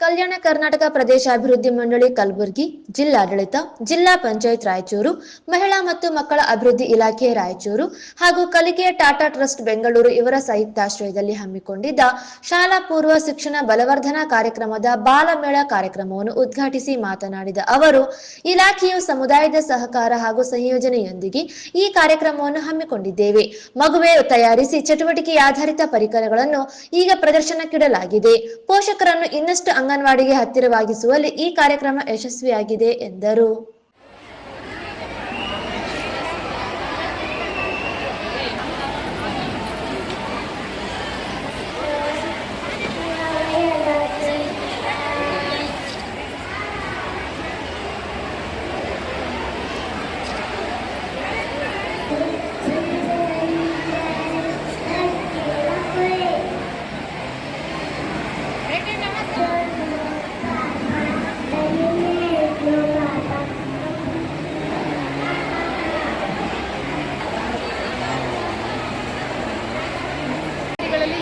ಕಲ್ಯಾಣ ಕರ್ನಾಟಕ ಪ್ರದೇಶಾಭಿವೃದ್ಧಿ ಮಂಡಳಿ ಕಲಬುರಗಿ, ಜಿಲ್ಲಾಡಳಿತ, ಜಿಲ್ಲಾ ಪಂಚಾಯತ್ ರಾಯಚೂರು, ಮಹಿಳಾ ಮತ್ತು ಮಕ್ಕಳ ಅಭಿವೃದ್ಧಿ ಇಲಾಖೆ ರಾಯಚೂರು ಹಾಗೂ ಕಲಿಕೆಯ ಟಾಟಾ ಟ್ರಸ್ಟ್ ಬೆಂಗಳೂರು ಇವರ ಸಂಯುಕ್ತಾಶ್ರಯದಲ್ಲಿ ಹಮ್ಮಿಕೊಂಡಿದ್ದ ಶಾಲಾ ಪೂರ್ವ ಶಿಕ್ಷಣ ಬಲವರ್ಧನಾ ಕಾರ್ಯಕ್ರಮದ ಬಾಲಮೇಳ ಕಾರ್ಯಕ್ರಮವನ್ನು ಉದ್ಘಾಟಿಸಿ ಮಾತನಾಡಿದ ಅವರು, ಇಲಾಖೆಯು ಸಮುದಾಯದ ಸಹಕಾರ ಹಾಗೂ ಸಂಯೋಜನೆಯೊಂದಿಗೆ ಈ ಕಾರ್ಯಕ್ರಮವನ್ನು ಹಮ್ಮಿಕೊಂಡಿದ್ದೇವೆ. ಮಗುವೆ ತಯಾರಿಸಿ ಚಟುವಟಿಕೆ ಆಧಾರಿತ ಪರಿಕರಗಳನ್ನು ಈಗ ಪ್ರದರ್ಶನಕ್ಕಿಡಲಾಗಿದೆ. ಪೋಷಕರನ್ನು ಇನ್ನಷ್ಟು ಅಂಗನವಾಡಿಗೆ ಹತ್ತಿರವಾಗಿಸುವಲ್ಲಿ ಈ ಕಾರ್ಯಕ್ರಮ ಯಶಸ್ವಿಯಾಗಿದೆ ಎಂದರು.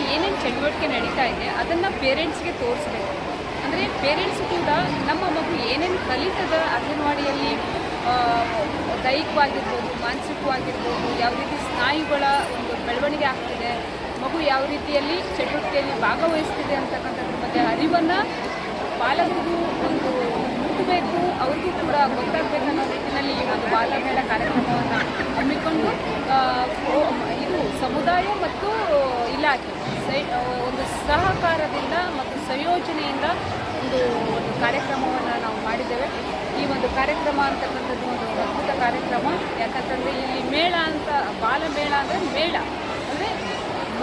ಏನೇನು ಚಟುವಟಿಕೆ ನಡೀತಾ ಇದೆ, ಅದನ್ನು ಪೇರೆಂಟ್ಸ್ಗೆ ತೋರಿಸ್ಬೇಕು. ಅಂದರೆ ಪೇರೆಂಟ್ಸ್ ಕೂಡ ನಮ್ಮ ಮಗು ಏನೇನು ಕಲಿತದ ಅಂಗನವಾಡಿಯಲ್ಲಿ ದೈಹಿಕವಾಗಿರ್ಬೋದು, ಮಾನಸಿಕವಾಗಿರ್ಬೋದು, ಯಾವ ರೀತಿ ಸ್ನಾಯುಗಳ ಒಂದು ಬೆಳವಣಿಗೆ ಆಗ್ತಿದೆ, ಮಗು ಯಾವ ರೀತಿಯಲ್ಲಿ ಚಟುವಟಿಕೆಯಲ್ಲಿ ಭಾಗವಹಿಸ್ತಿದೆ ಅಂತಕ್ಕಂಥದ್ರ ಬಗ್ಗೆ ಅರಿವನ್ನು ಪಾಲಕರು ಒಂದು ಮುಟ್ಟಬೇಕು ಅವ್ರಿಗೂ ಕೂಡ ಗೊತ್ತಾಗಬೇಕು ಅನ್ನೋ ನಿಟ್ಟಿನಲ್ಲಿ ಈ ಒಂದು ಬಾಲಮೇಳ ಕಾರ್ಯಕ್ರಮವನ್ನು ಹಮ್ಮಿಕೊಂಡು ಆ, ಓ- ಇದು ಸಮುದಾಯ ಮತ್ತು ಇಲಾಖೆ ಸೈ ಒಂದು ಸಹಕಾರದಿಂದ ಮತ್ತು ಸಂಯೋಜನೆಯಿಂದ ಒಂದು ಒಂದು ಕಾರ್ಯಕ್ರಮವನ್ನು ನಾವು ಮಾಡಿದ್ದೇವೆ. ಈ ಒಂದು ಕಾರ್ಯಕ್ರಮ ಅಂತಕ್ಕಂಥದ್ದು ಒಂದು ಅದ್ಭುತ ಕಾರ್ಯಕ್ರಮ. ಯಾಕಂತಂದರೆ ಇಲ್ಲಿ ಮೇಳ ಅಂತ ಬಾಲಮೇಳ ಅಂದರೆ ಮೇಳ. ಅಂದರೆ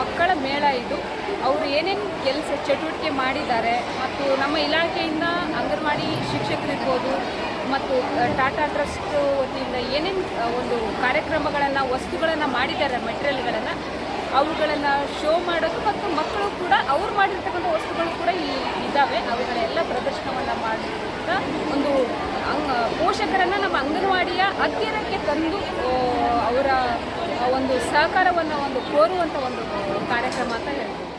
ಮಕ್ಕಳ ಮೇಳ ಇದು. ಅವರು ಏನೇನು ಕೆಲಸ, ಚಟುವಟಿಕೆ ಮಾಡಿದ್ದಾರೆ ಮತ್ತು ನಮ್ಮ ಇಲಾಖೆಯಿಂದ ಅಂಗನವಾಡಿ ಶಿಕ್ಷಕರಿರ್ಬೋದು ಮತ್ತು ಟಾಟಾ ಟ್ರಸ್ಟ್ ವತಿಯಿಂದ ಏನೇನು ಒಂದು ಕಾರ್ಯಕ್ರಮಗಳನ್ನು, ವಸ್ತುಗಳನ್ನು ಮಾಡಿದ್ದಾರೆ, ಮೆಟೀರಿಯಲ್ಗಳನ್ನು ಅವುಗಳನ್ನು ಶೋ ಮಾಡೋದು ಮತ್ತು ಮಕ್ಕಳು ಕೂಡ ಅವ್ರು ಮಾಡಿರ್ತಕ್ಕಂಥ ವಸ್ತುಗಳು ಕೂಡ ಇಲ್ಲಿ ಇದ್ದಾವೆ. ಅವುಗಳೆಲ್ಲ ಪ್ರದರ್ಶನವನ್ನು ಮಾಡಿರೋದ್ರಿಂದ ಒಂದು ಅಂಗ, ಪೋಷಕರನ್ನು ನಮ್ಮ ಅಂಗನವಾಡಿಯ ಹತ್ತಿರಕ್ಕೆ ತಂದು ಅವರ ಒಂದು ಸಹಕಾರವನ್ನು ಒಂದು ಕೋರುವಂಥ ಒಂದು ಕಾರ್ಯಕ್ರಮ ಅಂತ ಹೇಳ್ಬೋದು.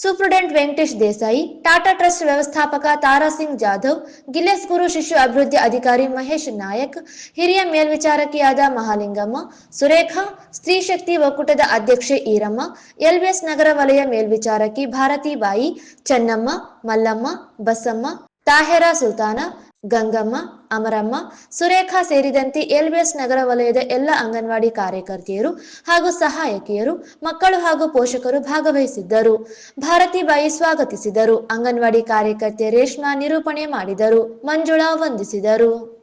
ಸೂಪ್ರಿಡೆಂಟ್ ವೆಂಕಟೇಶ್ ದೇಸಾಯಿ, ಟಾಟಾ ಟ್ರಸ್ಟ್ ವ್ಯವಸ್ಥಾಪಕ ತಾರಾಸಿಂಗ್ ಜಾಧವ್ ಗಿಲೆಸ್ ಗುರು ಶಿಶು ಅಭಿವೃದ್ಧಿ ಅಧಿಕಾರಿ ಮಹೇಶ್ ನಾಯಕ್, ಹಿರಿಯ ಮೇಲ್ವಿಚಾರಕಿಯಾದ ಮಹಾಲಿಂಗಮ್ಮ, ಸುರೇಖಾ, ಸ್ತ್ರೀ ಶಕ್ತಿ ಒಕ್ಕೂಟದ ಅಧ್ಯಕ್ಷೆ ಈರಮ್ಮ ಎಲ್ಬಿಎಸ್ ನಗರ ವಲಯ ಮೇಲ್ವಿಚಾರಕಿ ಭಾರತಿ ಬಾಯಿ ಚೆನ್ನಮ್ಮ, ಮಲ್ಲಮ್ಮ, ಬಸಮ್ಮ, ತಾಹೆರಾ ಸುಲ್ತಾನ ಗಂಗಮ್ಮ, ಅಮರಮ್ಮ, ಸುರೇಖಾ ಸೇರಿದಂತೆ ಎಲ್ಬಿಎಸ್ ನಗರ ವಲಯದ ಎಲ್ಲ ಅಂಗನವಾಡಿ ಕಾರ್ಯಕರ್ತೆಯರು ಹಾಗೂ ಸಹಾಯಕಿಯರು, ಮಕ್ಕಳು ಹಾಗೂ ಪೋಷಕರು ಭಾಗವಹಿಸಿದ್ದರು. ಭಾರತಿ ಬಾಯಿ ಸ್ವಾಗತಿಸಿದರು. ಅಂಗನವಾಡಿ ಕಾರ್ಯಕರ್ತೆ ರೇಷ್ಮಾ ನಿರೂಪಣೆ ಮಾಡಿದರು. ಮಂಜುಳಾ ವಂದಿಸಿದರು.